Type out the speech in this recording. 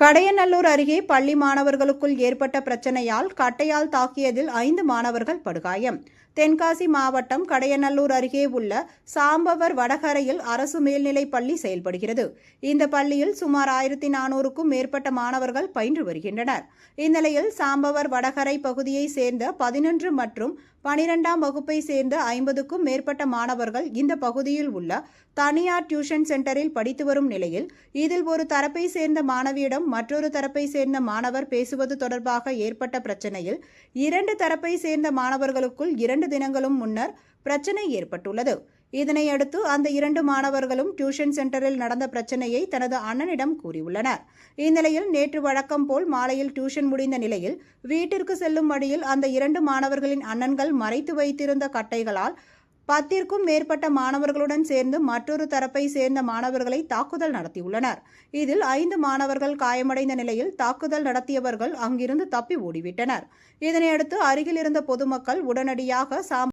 கடையநல்லூர் அருகே பள்ளி மாணவர்களுக்குள் ஏற்பட்ட பிரச்சனையால் கட்டையால் தாக்கியதில் ஐந்து மாணவர்கள் படுகாயம். தென்காசி மாவட்டம் கடையநல்லூர் அருகே உள்ள சாம்பவர் வடகரையில் அரசு மேல்நிலைப் பள்ளி செயல்படுகிறது. இந்த பள்ளியில் சுமார் ஆயிரத்தி நானூறுக்கும் மேற்பட்ட மாணவர்கள் பயின்று வருகின்றனர். இந்நிலையில் சாம்பவர் வடகரை பகுதியைச் சேர்ந்த பதினொன்று மற்றும் பனிரெண்டாம் வகுப்பை சேர்ந்த ஐம்பதுக்கும் மேற்பட்ட மாணவர்கள் இந்த பகுதியில் உள்ள தனியார் டியூஷன் சென்டரில் படித்து வரும் நிலையில் இதில் ஒரு தரப்பை சேர்ந்த மாணவியிடம் மற்றொரு தரப்பை சேர்ந்த மாணவர் பேசுவது தொடர்பாக ஏற்பட்ட பிரச்சனையில் இரண்டு தரப்பை சேர்ந்த மாணவர்களுக்குள் இரண்டு தினங்களும் முன்னர் பிரச்சனை ஏற்பட்டுள்ளது. இதனையடுத்து அந்த இரண்டு மாணவர்களும் டியூஷன் சென்டரில் நடந்த பிரச்சனையை தனது அண்ணனிடம் கூறியுள்ளனர். இந்நிலையில் நேற்று வழக்கம் போல் மாலையில் டியூஷன் முடிந்த நிலையில் வீட்டிற்கு செல்லும் வழியில் அந்த இரண்டு மாணவர்களின் அண்ணன்கள் மறைத்து வைத்திருந்த கட்டைகளால் பத்திற்கும் மேற்பட்ட மாணவர்களுடன் சேர்ந்து மற்றொரு தரப்பை சேர்ந்த மாணவர்களை தாக்குதல் நடத்தியுள்ளனர். இதில் ஐந்து மாணவர்கள் காயமடைந்த நிலையில் தாக்குதல் நடத்தியவர்கள் அங்கிருந்து தப்பி ஓடிவிட்டனர். இதனையடுத்து அருகில் இருந்த பொதுமக்கள் உடனடியாக சாம்